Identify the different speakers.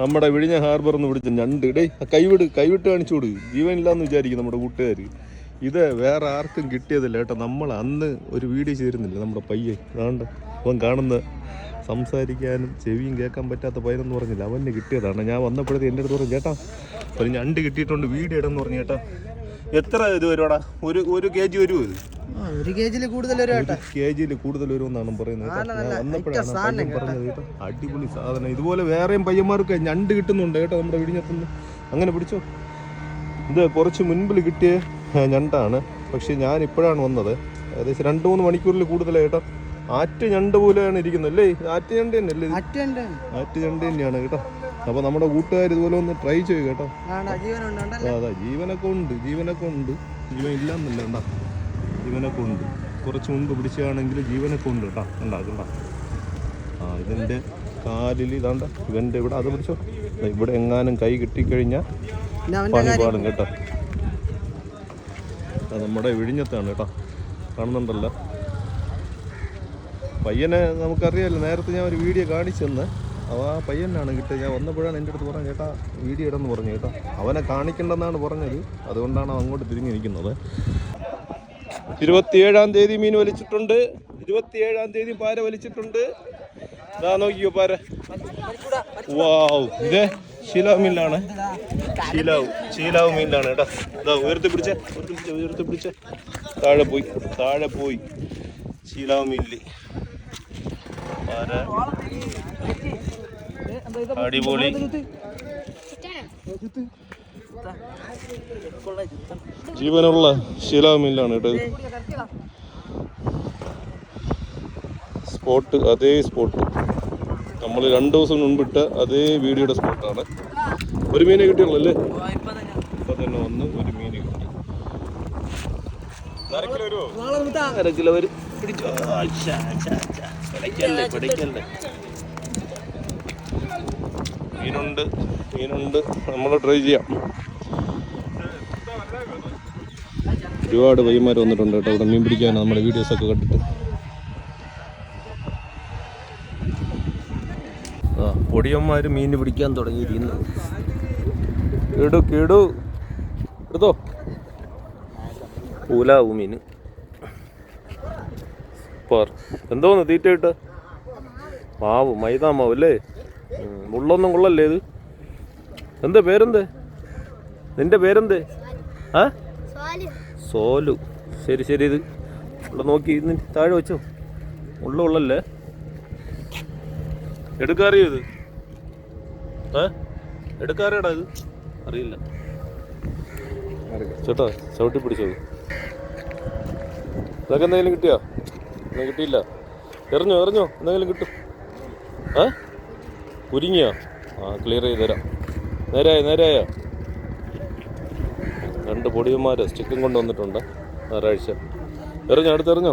Speaker 1: നമ്മുടെ വിഴിഞ്ഞ ഹാർബർ എന്ന് വിളിച്ച ഞണ്ട്. ഡേ കൈവിട് കൈവിട്ട് കാണിച്ചു കൊടു ജീവനില്ലാന്ന് വിചാരിക്കും നമ്മുടെ കൂട്ടുകാർ ഇത് വേറെ ആർക്കും കിട്ടിയതില്ല കേട്ടോ. നമ്മൾ അന്ന് ഒരു വീഡിയോ ചെയ്തിരുന്നില്ല നമ്മുടെ പയ്യെ? അതുകൊണ്ട് അവൻ കാണുന്ന സംസാരിക്കാനും ചെവിയും കേൾക്കാൻ പറ്റാത്ത പയ്യനെന്ന് പറഞ്ഞില്ല? അവന് കിട്ടിയതാണ്. ഞാൻ വന്നപ്പോഴത്തെ എന്റെ അടുത്ത് പറഞ്ഞു ചേട്ടാ ഒരു ഞണ്ട് കിട്ടിയിട്ടുണ്ട്. വീഡിയോ ഇടന്ന് പറഞ്ഞു ചേട്ടാ. എത്ര ഇത് വരുവാടാ? ഒരു ഒരു കെ ജി വരുമോ ഇത്
Speaker 2: ഒരു കെ ജിയിൽ കൂടുതൽ ഒരു
Speaker 1: ഒരു കെ ജിയിൽ കൂടുതൽ വരുമെന്നാണ് പറയുന്നത് പറഞ്ഞത് കേട്ടോ. അടിപൊളി സാധനം. ഇതുപോലെ വേറെയും പയ്യന്മാർക്ക് ഞണ്ട് കിട്ടുന്നുണ്ട് കേട്ടോ നമ്മുടെ വിഴിഞ്ഞത്തുനിന്ന് അങ്ങനെ പിടിച്ചോ? ഇത് കുറച്ച് മുൻപിൽ കിട്ടിയ ഞണ്ടാണ്. പക്ഷെ ഞാൻ ഇപ്പോഴാണ് വന്നത്. ഏകദേശം രണ്ട് മൂന്ന് മണിക്കൂറിൽ കൂടുതലായി കേട്ടോ. ആറ്റ് ഞണ്ട് പോലെയാണ് ഇരിക്കുന്നത്. അല്ലേ? ആറ്റ് ഞണ്ട് തന്നെ അല്ലേ ആറ്റ് ഞണ്ട് തന്നെയാണ് കേട്ടോ. അപ്പോൾ നമ്മുടെ കൂട്ടുകാർ ഇതുപോലെ ഒന്ന് ട്രൈ ചെയ്യും കേട്ടോ. അതെ ജീവനൊക്കെ ഉണ്ട് ജീവനൊക്കെ ഉണ്ട്. ജീവൻ ഇല്ലെന്നല്ല എന്താ ജീവനൊക്കെ ഉണ്ട്. കുറച്ച് മുൻപ് പിടിച്ചാണെങ്കിൽ ജീവനൊക്കെ ഉണ്ട് കേട്ടോ. കണ്ടാ കണ്ടാ. ആ ഇതിന്റെ കാലിൽ ഇതാണ്ട ഇവന്റെ ഇവിടെ അത് പിടിച്ചോ. ഇവിടെ എങ്ങാനും കൈ കിട്ടിക്കഴിഞ്ഞാൽ പണി പാടും കേട്ടോ. അത് നമ്മുടെ വിഴിഞ്ഞത്താണ് കേട്ടോ. കാണുന്നുണ്ടല്ലോ. പയ്യനെ നമുക്കറിയാമല്ലോ നേരത്തെ ഞാൻ ഒരു വീഡിയോ കാണിച്ചെന്ന്. അവ ആ പയ്യനാണ് കിട്ടിയത്. ഞാൻ വന്നപ്പോഴാണ് എന്റെ അടുത്ത് പറഞ്ഞത് ചേട്ടാ വീഡിയോ ഇടന്ന് പറഞ്ഞു കേട്ടോ അവനെ കാണിക്കണ്ടെന്നാണ് പറഞ്ഞത്. അതുകൊണ്ടാണ് അങ്ങോട്ട് തിരിഞ്ഞു നിൽക്കുന്നത്. ഇരുപത്തിയേഴാം തീയതി മീൻ വലിച്ചിട്ടുണ്ട്. ഇരുപത്തിയേഴാം തീയതി പാര വലിച്ചിട്ടുണ്ട്. ഇതാ നോക്കിയോ പാര. വാവ്. ഇതേ ശീലാവ് മീനിലാണ്. ശീലാവ്. ശീലാവ് മീനിലാണ് കേട്ടോ ഇതാ ഉയർത്തി പിടിച്ചേ. ഉയർത്തി പിടിച്ചേ ഉയർത്തി പിടിച്ചേ. താഴെ പോയി. താഴെ പോയി. ശീലാവ് മീനിൽ പാര. അടിപൊളി. ജീവനുള്ള ശിലാമില്ലാണ് കേട്ടോ സ്പോട്ട് അതേ സ്പോട്ട്. നമ്മൾ രണ്ട് ദിവസം മുൻപിട്ട അതേ വീഡിയോയുടെ സ്പോട്ടാണ്. ഒരു മീനെ കിട്ടിയുള്ളൂ അല്ലേ? ഇപ്പൊ തന്നെ വന്ന് ഒരു മീൻ കിട്ടി. അര കിലോ വരും. മീനുണ്ട് മീനുണ്ട്. നമ്മൾ ട്രൈ ചെയ്യാം. ഒരുപാട് പയ്യന്മാർ വന്നിട്ടുണ്ട് കേട്ടോ. അവിടെ മീൻ പിടിക്കാൻ നമ്മുടെ വീഡിയോസൊക്കെ കണ്ടിട്ട്. പൊടിയന്മാർ മീൻ പിടിക്കാൻ തുടങ്ങിയിരിക്കുന്നു. കേടു കേടു. എടുത്തോ. പൂലാവും മീൻ. സൂപ്പർ. എന്തോന്ന് തീറ്റ ഇട്ട് മാവ് മൈദാ മാവ് അല്ലേ? മുള്ളൊന്നും കൊള്ളല്ലേ ഇത്? എന്താ പേരെന്ത്? നിന്റെ പേരെന്ത്? ആ? സോലു. ശരി ശരി ഇത് ഉള്ള നോക്കി ഇന്ന് താഴെ വെച്ചോ. ഉള്ള ഉള്ളല്ലേ എടുക്കാറിയോ ഇത്? ഏ? എടുക്കാറിയടാ ഇത്? അറിയില്ല. ചേട്ടാ ചവിട്ടി പിടിച്ചോ ഇതൊക്കെ എന്തെങ്കിലും കിട്ടിയോ? കിട്ടിയില്ല. എറിഞ്ഞോ എറിഞ്ഞോ എന്തെങ്കിലും കിട്ടും. ഏ? കുരുങ്ങിയോ? ആ ക്ലിയർ ചെയ്ത് തരാം. നേരായോ നേരായോ രണ്ട് പൊടിയന്മാർ സ്റ്റിക്കും കൊണ്ടുവന്നിട്ടുണ്ട് ഞായറാഴ്ച. എറിഞ്ഞോ അടുത്ത് എറിഞ്ഞോ